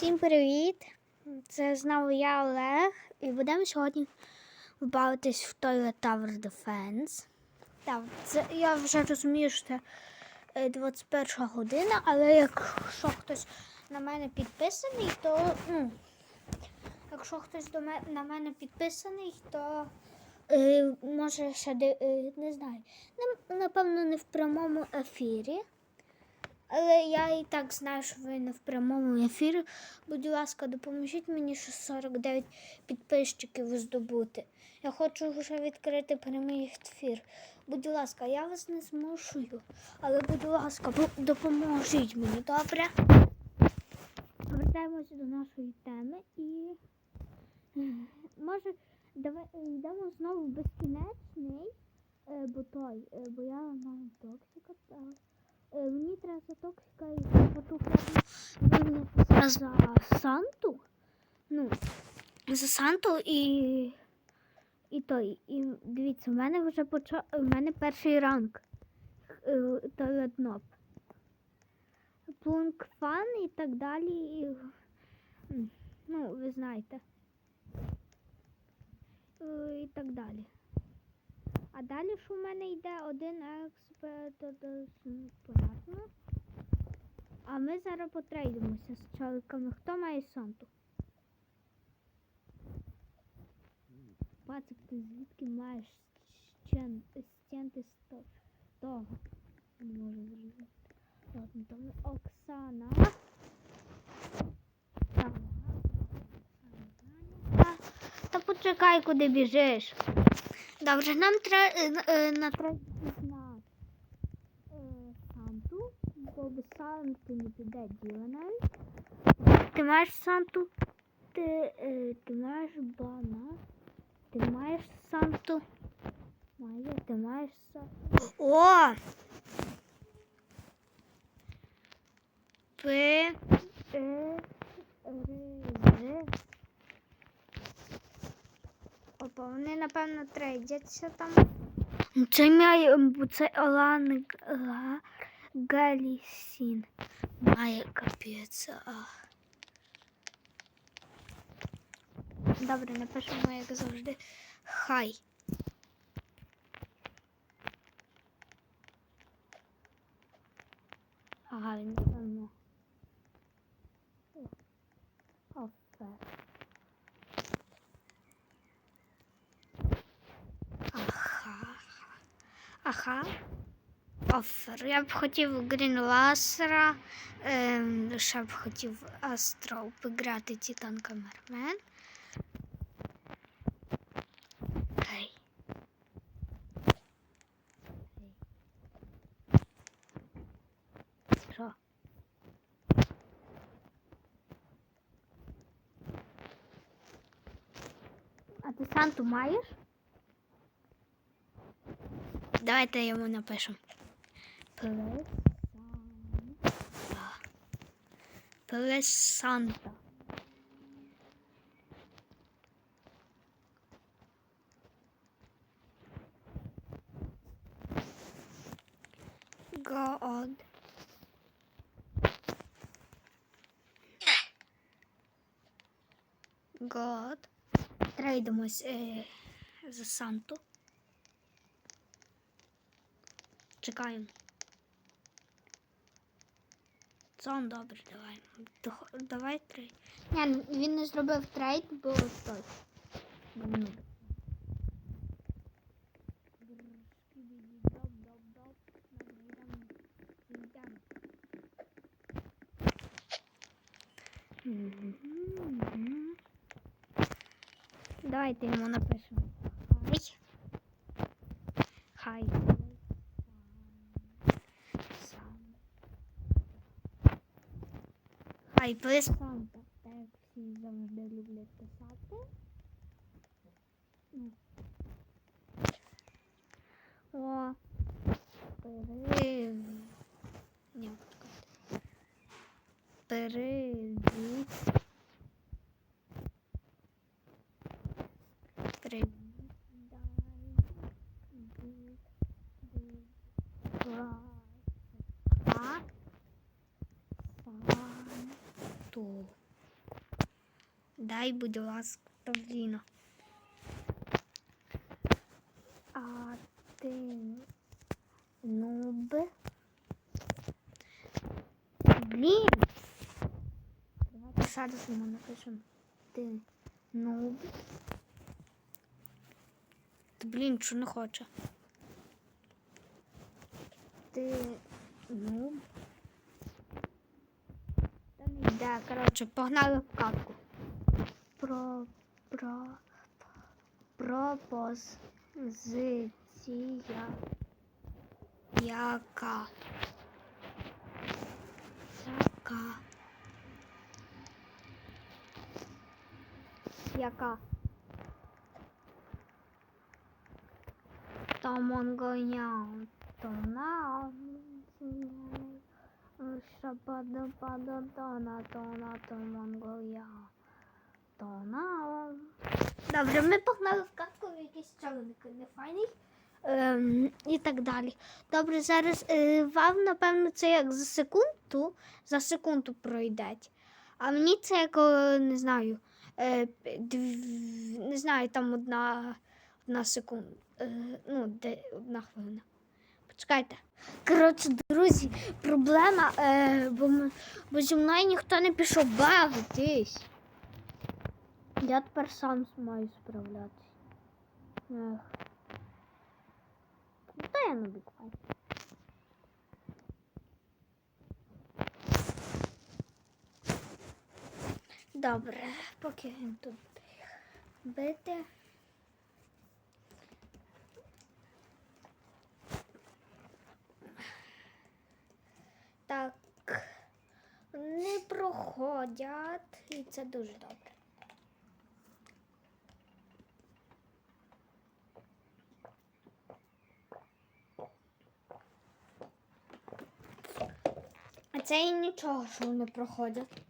Всім привіт! Це знову я Олег, і будемо сьогодні бавитись в Toilet Tower Defense. Так, це, я вже розумію, що це е, 21 година, але якщо хтось на мене підписаний, то ну, якщо хтось до мене, на мене підписаний, то е, може ще е, не знаю. Напевно, не в прямому ефірі. Але я і так знаю, що ви не в прямому ефірі. Будь ласка, допоможіть мені ще 49 підписчиків здобути. Я хочу вже відкрити прямий ефір. Будь ласка, я вас не змушую. Але, будь ласка, допоможіть мені, добре? Повертаємося до нашої теми і може давай йдемо знову в безкінечний, е, бо той, е, бо я маю токсика. Е, Мені треба за токсика і вигнати за Санту. Ну, за Санту і. І той. І дивіться, в мене вже почав. У мене перший ранг. е, Той одноп. Пункт фан і так далі. Ну, ви знаєте. Е, І так далі. А далі що в мене йде один експерт, понятно. А ми зараз потрейдимося з чоловіками. Хто має Санту? Пацик, ти звідки маєш стен, стенти з того? Не можу зрозуміти. Ладно, то Оксана. Та почекай, куди біжиш. Добре, нам треба на третій е, Санту, бо без Санту не піде діло навіть. Ти маєш Санту? Ти, е, ти маєш бана? Ти маєш Санту? Має, ти маєш Санту. О! П. Е. Р. З. Опа, вони, напевно, трейдяться там. Це має м, це Олан Га- Галісін. Має капець. а. Добре, напишемо, як завжди. Хай. Ага, він напевно. Офер. Ага. Ага. Офер. Я б хотів Грінласера, ем, ще б хотів Астро обіграти Титан Камермен. А ти Санту маєш? Давайте йому напишемо. Плес Санта. Плес Санта. God. God. Трейдимось е, за Санту. Чекаємо. Сон добре, давай. Давай трейд. Ні, ну, він не зробив трейд, бо той. Давайте йому напишемо. Хай. Хай. Сам. Хай плес Так всі завжди люблять писати. О. Перев. Ні. Перевід. Привіт. Санту. Дай, будь ласка, Тавріно. А ти нуб. Блін. Давайте зараз ми напишемо. Ти нуб. Та блін, що не хоче. Ти нуб. Йде, коротше, погнали в катку. Про, про, пропозиція. Яка? Яка? Яка? Тамонгоня. Тона. Шапада пада тона тона томонгоя. Тона. Добре, ми погнали в катку в якийсь човник нефайний. Ем, і так далі. Добре, зараз е, вам, напевно, це як за секунду, за секунду пройдеть. А мені це як, не знаю, е, дв- не знаю, там одна, одна секунда. Е, ну, де одна хвилина. Почекайте. Коротше, друзі, проблема, е, бо, бо зі мною ніхто не пішов бавитись. Я тепер сам маю справлятись. Ех. Та я не буквально. Добре, поки він тут бити. Так, не проходять, і це дуже добре. А це і нічого, що вони проходять.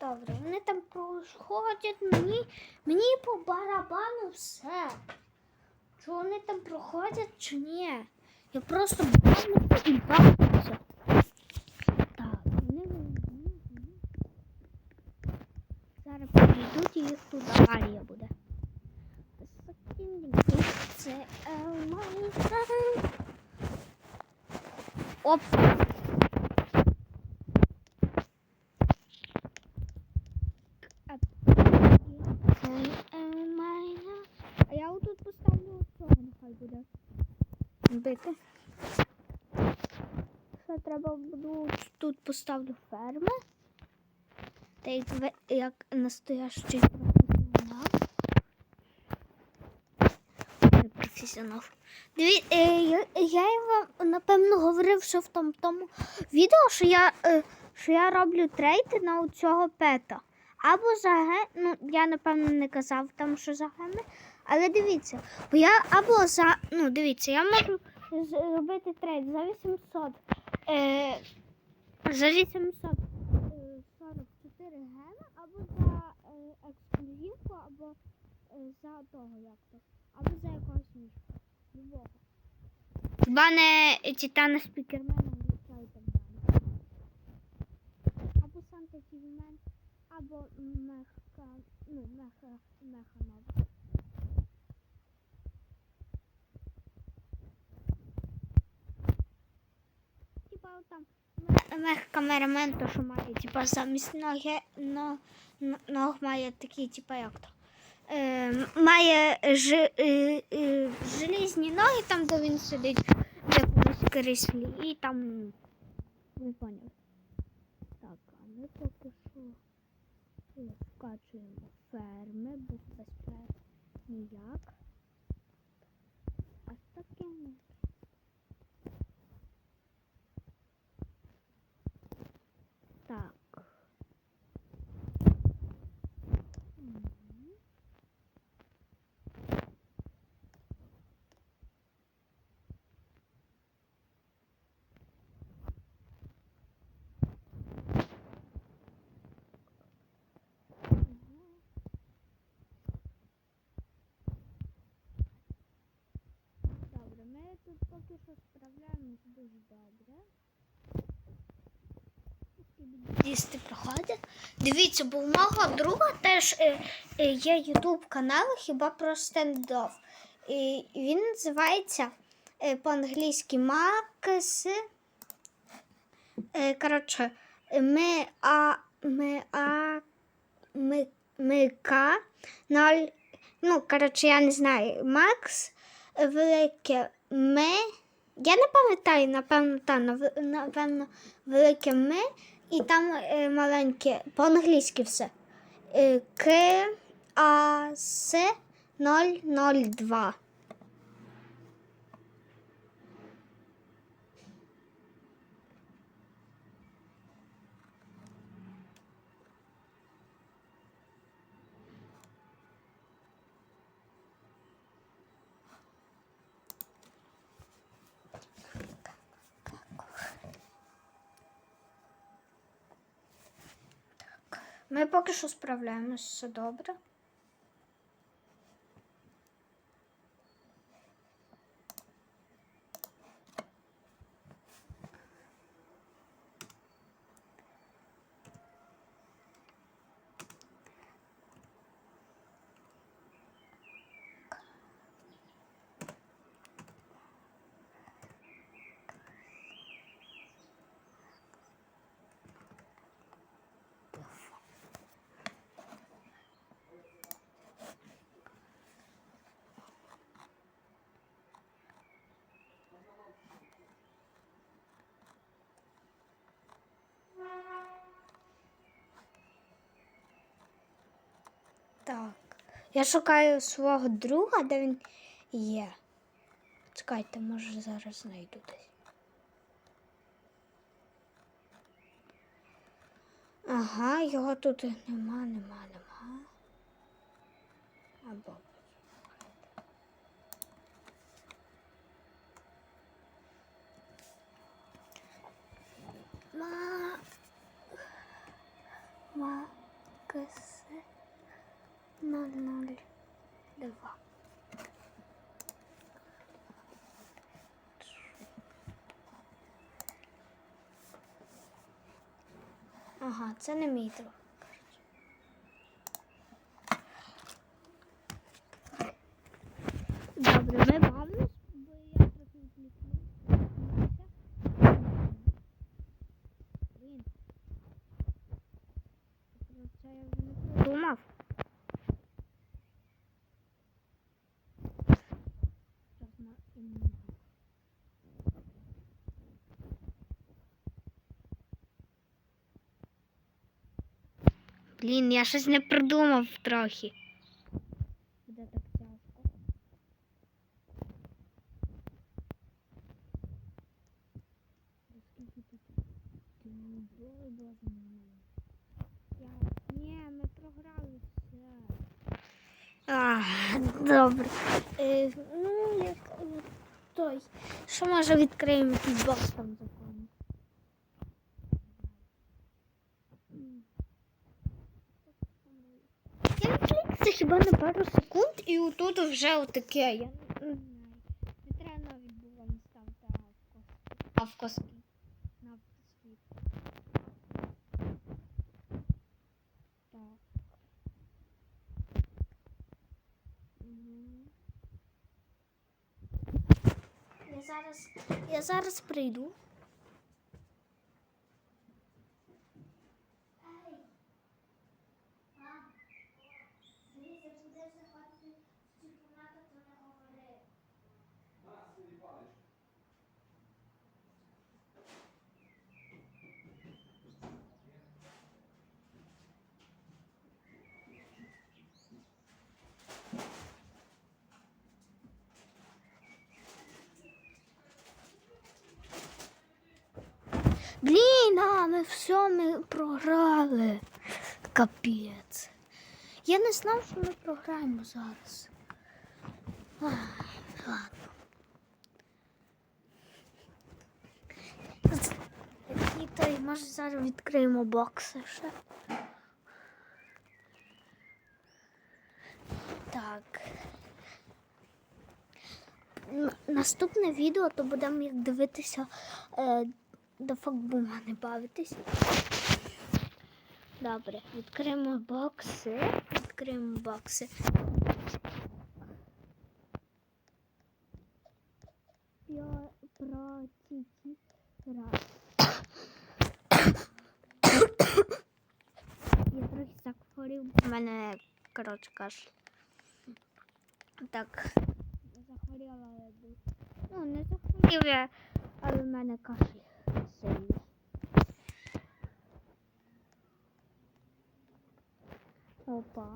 Добре, вони там проходять мені, мені по барабану все. Чи вони там проходять, чи ні? Я просто бачу і бавлюся. Так, вони вони- вони. Зараз підійдуть і їх тут аварія буде. Це Майнкрафт. Оп. А я отут поставлю цього, нехай буде. Бити. Ще треба буду тут поставлю ферми. Та як, як настоящий професіонал. Не професіонал. Диві, е, я, я вам напевно говорив, що в тому, тому відео, що я, е, що я роблю трейд на цього пета. Або за ге, ну я напевно не казав там, що за геми. Але дивіться, бо я або за, ну дивіться, я можу зробити трейд за 800. Е, за 800 е, 44 геми, або за е, ексклюзивку, або е, за того як то. Або за якогось мішка. Хіба не титана спікермена і так далі. Або Санта Тівмен, або меха, ну, меха, механов. Типа там мех камерамен, то що має, типа замість ноги, но, но- ног має такі, типа як то. Е, має ж, е, е, желізні ноги, там, де він сидить в якомусь кріслі, і там не поняв. Так, а ми поки поки що справляємось дуже добре. Дісти проходять. Дивіться, бо у мого друга теж е, е, є ютуб канал, хіба про стендов. І Він називається е, по-англійськи Макс. Коротше, ми а ми а ми, ми К. 0, ну, коротше, я не знаю, Макс велике ми. Я не пам'ятаю, напевно, та, напевно, велике ми, і там е, маленьке, по-англійськи все. Е, К А С 002. Ми поки що справляємось, все добре. Так. Я шукаю свого друга, де він є. Чекайте, може зараз знайду десь. Ага, його тут нема, нема, нема. Або. Ма. Ма. Кис. 0,02. Ага, це не мій друг. Блін, я щось не придумав трохи. Буде так тяжко. Ні, ми програли все. Добре. Е, ну, як той. Що може відкриємо якийсь бокс там законний? Хіба на пару секунд і отут вже отаке. Я не знаю. Не треба навіть було не ставити авкоски. Навкоски. Так. Я зараз, я зараз прийду. Блін, а ми все ми програли. Капець. Я не знав, що ми програємо зараз. Ах, ладно. І той, може, зараз відкриємо бокси ще. Так. Наступне відео, то будемо дивитися е, до факбума не бавитись. Добре, відкриємо бокси. Відкриємо бокси. Я про ці раз. Я трохи захворів. У мене, коротше кашель. Так. Захворіла, був. Ну, не захворів я, але в мене кашель сильний. Опа.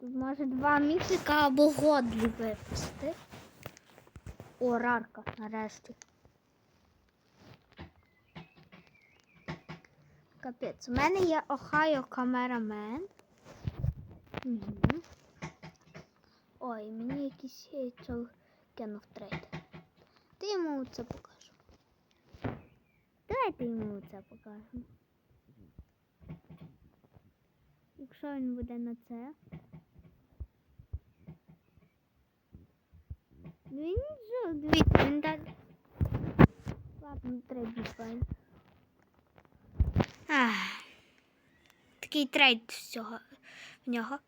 Тут може два міфіка або годлі випусти. О, рарка, нарешті. Капець, у мене є Охайо камерамен. Угу. Ой, мені якийсь яйцо кинув трейд. Ти йому це покажу. Давайте йому це покажемо. Якщо він буде на це. Він нічого, дивіться, він так. Ладно, трейд. Ах. Такий трейд всього в нього.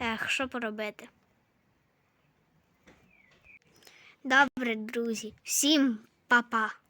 Ех, що поробити? Добре, друзі, всім па-па.